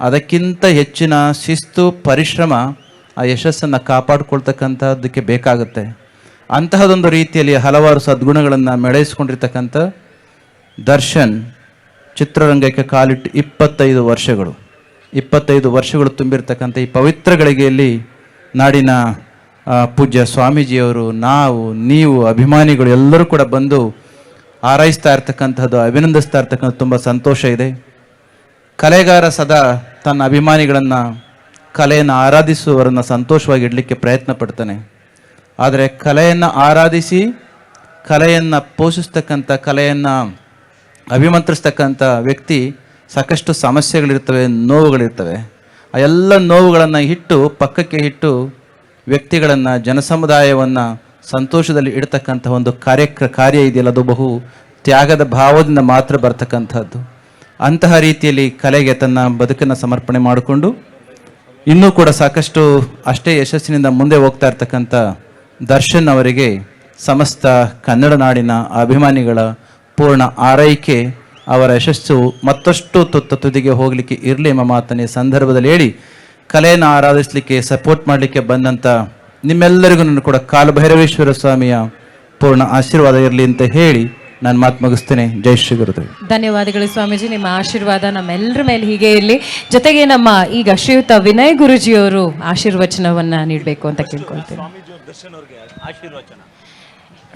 ಅದಕ್ಕಿಂತ ಹೆಚ್ಚಿನ ಶಿಸ್ತು, ಪರಿಶ್ರಮ ಆ ಯಶಸ್ಸನ್ನು ಕಾಪಾಡಿಕೊಳ್ತಕ್ಕಂಥದ್ದಕ್ಕೆ ಬೇಕಾಗುತ್ತೆ. ಅಂತಹದೊಂದು ರೀತಿಯಲ್ಲಿ ಹಲವಾರು ಸದ್ಗುಣಗಳನ್ನು ಮೆಳೆಸ್ಕೊಂಡಿರ್ತಕ್ಕಂಥ ದರ್ಶನ್ ಚಿತ್ರರಂಗಕ್ಕೆ ಕಾಲಿಟ್ಟು ಇಪ್ಪತ್ತೈದು ವರ್ಷಗಳು. ಇಪ್ಪತ್ತೈದು ವರ್ಷಗಳು ತುಂಬಿರ್ತಕ್ಕಂಥ ಈ ಪವಿತ್ರ ಗಳಿಗೆಯಲ್ಲಿ ನಾಡಿನ ಪೂಜ್ಯ ಸ್ವಾಮೀಜಿಯವರು, ನಾವು, ನೀವು, ಅಭಿಮಾನಿಗಳು ಎಲ್ಲರೂ ಕೂಡ ಬಂದು ಹಾರೈಸ್ತಾ ಇರ್ತಕ್ಕಂಥದ್ದು ಅಭಿನಂದಿಸ್ತಾ ಇರ್ತಕ್ಕಂಥ ತುಂಬ ಸಂತೋಷ ಇದೆ. ಕಲೆಗಾರ ಸದಾ ತನ್ನ ಅಭಿಮಾನಿಗಳನ್ನು ಕಲೆಯನ್ನು ಆರಾಧಿಸುವವರನ್ನು ಸಂತೋಷವಾಗಿ ಇಡಲಿಕ್ಕೆ ಪ್ರಯತ್ನ ಪಡ್ತಾನೆ. ಆದರೆ ಕಲೆಯನ್ನು ಆರಾಧಿಸಿ, ಕಲೆಯನ್ನು ಪೋಷಿಸ್ತಕ್ಕಂಥ, ಕಲೆಯನ್ನು ಅಭಿಮಂತ್ರಿಸ್ತಕ್ಕಂಥ ವ್ಯಕ್ತಿ ಸಾಕಷ್ಟು ಸಮಸ್ಯೆಗಳಿರ್ತವೆ, ನೋವುಗಳಿರ್ತವೆ. ಆ ಎಲ್ಲ ನೋವುಗಳನ್ನು ಇಟ್ಟು ಪಕ್ಕಕ್ಕೆ ಇಟ್ಟು ವ್ಯಕ್ತಿಗಳನ್ನು, ಜನಸಮುದಾಯವನ್ನು ಸಂತೋಷದಲ್ಲಿ ಇಡ್ತಕ್ಕಂಥ ಒಂದು ಕಾರ್ಯ ಕಾರ್ಯ ಇದೆಯಲ್ಲ ಅದು ಬಹು ತ್ಯಾಗದ ಭಾವದಿಂದ ಮಾತ್ರ ಬರ್ತಕ್ಕಂಥದ್ದು. ಅಂತಹ ರೀತಿಯಲ್ಲಿ ಕಲೆಗೆ ತನ್ನ ಬದುಕನ್ನು ಸಮರ್ಪಣೆ ಮಾಡಿಕೊಂಡು ಇನ್ನೂ ಕೂಡ ಸಾಕಷ್ಟು ಅಷ್ಟೇ ಯಶಸ್ಸಿನಿಂದ ಮುಂದೆ ಹೋಗ್ತಾ ಇರ್ತಕ್ಕಂಥ ದರ್ಶನ್ ಅವರಿಗೆ ಸಮಸ್ತ ಕನ್ನಡ ನಾಡಿನ ಅಭಿಮಾನಿಗಳ ಪೂರ್ಣ ಆರೈಕೆ, ಅವರ ಯಶಸ್ಸು ಮತ್ತಷ್ಟು ತುತ್ತ ತುದಿಗೆ ಹೋಗಲಿಕ್ಕೆ ಇರಲಿ ಎಂಬ ಮಾತನ್ನ ಸಂದರ್ಭದಲ್ಲಿ ಹೇಳಿ ಕಲೆಯನ್ನು ಆರಾಧಿಸಲಿಕ್ಕೆ ಸಪೋರ್ಟ್ ಮಾಡಲಿಕ್ಕೆ ಬಂದಂಥ ನಿಮ್ಮೆಲ್ಲರಿಗೂ ನಾನು ಕೂಡ ಕಾಲಭೈರವೇಶ್ವರ ಸ್ವಾಮಿಯ ಪೂರ್ಣ ಆಶೀರ್ವಾದ ಇರಲಿ ಅಂತ ಹೇಳಿ ನಾನು ಮಾತು ಮುಗಿಸ್ತೇನೆ. ಜೈ ಶ್ರೀ ಗುರುದೇವ್. ಧನ್ಯವಾದಗಳು ಸ್ವಾಮೀಜಿ, ನಿಮ್ಮ ಆಶೀರ್ವಾದ ನಮ್ಮೆಲ್ಲರ ಮೇಲೆ ಹೀಗೆ ಇರಲಿ. ಜೊತೆಗೆ ನಮ್ಮ ಈಗ ಶ್ರೀಯುತ ವಿನಯ್ ಗುರುಜಿಯವರು ಆಶೀರ್ವಚನವನ್ನ ನೀಡಬೇಕು ಅಂತ ಕೇಳ್ಕೊಳ್ತೇನೆ.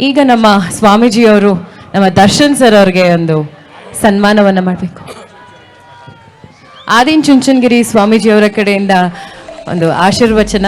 ಈಗ ನಮ್ಮ ಸ್ವಾಮೀಜಿಯವರು, ನಮ್ಮ ದರ್ಶನ್ ಸರ್ ಅವ್ರಿಗೆ ಒಂದು ಸನ್ಮಾನವನ್ನ ಮಾಡಬೇಕು. ಆದಿನ್ ಚುಂಚನಗಿರಿ ಸ್ವಾಮೀಜಿಯವರ ಕಡೆಯಿಂದ ಒಂದು ಆಶೀರ್ವಚನ.